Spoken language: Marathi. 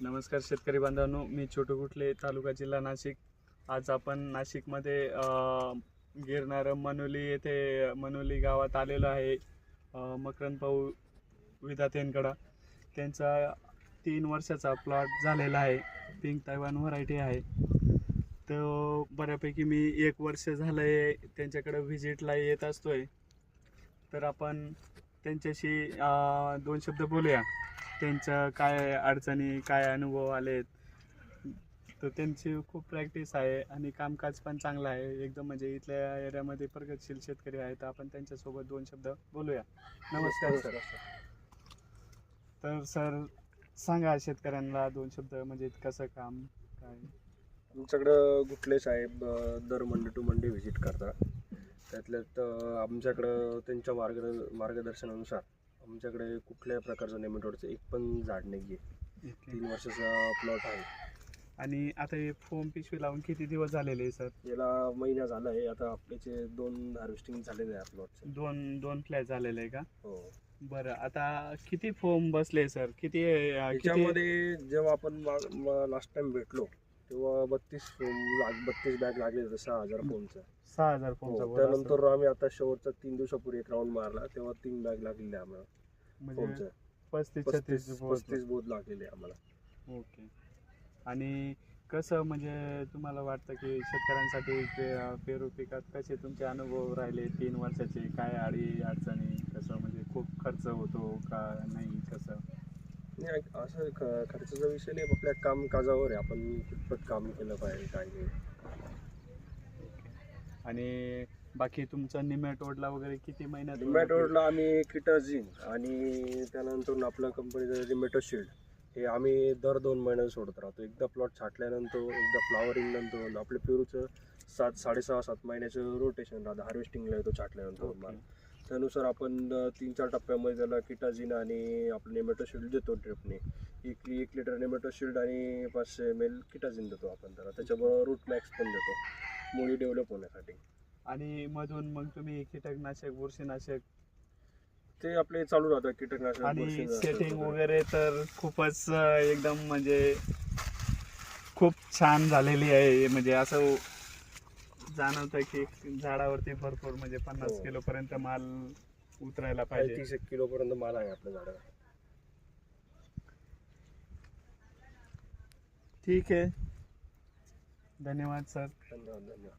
नमस्कार शेतकरी बांधवांनो मी छोटू कुठले तालुका जिल्हा नाशिक. आज आपण नाशिकमध्ये गिरणार मनोली येथे मनोली गावात आलेलो आहे. मकरंद भाऊ विधातेंकडं त्यांचा तीन वर्षाचा प्लॉट झालेला आहे. पिंक तैवान व्हरायटी आहे. तर बऱ्यापैकी मी एक वर्ष झालं आहे त्यांच्याकडं व्हिजिटला येत असतोय. तर आपण त्यांच्याशी दोन शब्द बोलूया. त्यांच्या काय अडचणी काय अनुभव आलेत? तर त्यांची खूप प्रॅक्टिस आहे आणि कामकाज पण चांगलं आहे. एकदम म्हणजे इथल्या एरियामध्ये प्रगतशील शेतकरी आहेत. आपण त्यांच्यासोबत दोन शब्द बोलूया. नमस्कार सर. तर सर सांगा शेतकऱ्यांना दोन शब्द म्हणजे कसं काम काय? आमच्याकडं गुटले साहेब दर मंडे टू मंडे व्हिजिट करतात. त्यातल्यात आमच्याकडं त्यांच्या मार्ग मार्गदर्शनानुसार आमच्याकडे कुठल्याही प्रकारचं नेमेटोडचं एक पण झाड नाही आहे तीन वर्षाचा प्लॉट आहे. आणि आता हे फोम पिशवी लावून किती दिवस झालेले आहे सर? याला महिना झाला आहे. आता आपल्याचे दोन हार्वेस्टिंग झालेले आहे प्लॉटचे दोन दोन फ्लॅट झालेले आहे का? हो. बरं आता किती फोम बसले सर? किती किती त्याच्यामध्ये जेव्हा आपण लास्ट टाइम भेटलो तेव्हा बत्तीस बत्तीस बॅग लागले होते सहा हजार फोमचं सहा हजार फोमचा हो. त्यानंतर आम्ही आता शेवटचा तीन दिवसापूर्वी एक राऊंड मारला तेव्हा तीन बॅग लागलेले आम्हाला म्हणजे फोमचं पस्तीस पस्तीस छत्तीस बोर्ड पस्तीस बोध लागलेले आम्हाला. ओके. आणि कसं म्हणजे तुम्हाला वाटतं की शेतकऱ्यांसाठी पे- पेरू पिकात कसे तुमचे अनुभव राहिले? तीन वर्षाचे काय अडी अडचणी? कसं म्हणजे खूप खर्च होतो का नाही? कसं? नाही असं ख- खर्चाचा विषय नाही आपल्या काम काजावर आहे. आपण कितपत काम केलं पाहिजे काय नाही. आणि बाकी तुमचं निमेटोडला वगैरे किती महिन्यात रिमॅटोडला आम्ही किटाझिन आणि त्यानंतर आपल्या कंपनीचं रिमॅटो शिल्ड हे आम्ही दर दोन महिन्यात सोडत राहतो. एकदा प्लॉट छाटल्यानंतर एकदा फ्लावरिंग नंतर आपल्या पेरूचं सात साडेसहा सात महिन्याचं रोटेशन राहतं. हार्वेस्टिंगला येतो छाटल्यानंतर. माल. त्यानुसार आपण तीन चार टप्प्यामध्ये त्याला किटाझिन आणि आपलं नेमॅटो शिल्ड देतो ड्रिपने. एक एक लिटर नेमॅटो शिल्ड आणि पाचशे एम एल किटाझिन देतो आपण त्याला. त्याच्याबरोबर रूट मॅक्स पण देतो. मुळी डेव्हलप होण्यासाठी. आणि मधून मग तुम्ही कीटकनाशक बुरशीनाशक? ते आपले चालू राहतात कीटकनाशक आणि सेटिंग वगैरे. तर खूपच एकदम म्हणजे खूप छान झालेली आहे. म्हणजे असं जाणवतं की झाडावरती भरपूर म्हणजे पन्नास हो. किलो पर्यंत माल उतरायला पाहिजे. तीस एक किलो पर्यंत माल आहे आपल्या झाडाला ठीक आहे. धन्यवाद सर. धन्यवाद धन्यवाद.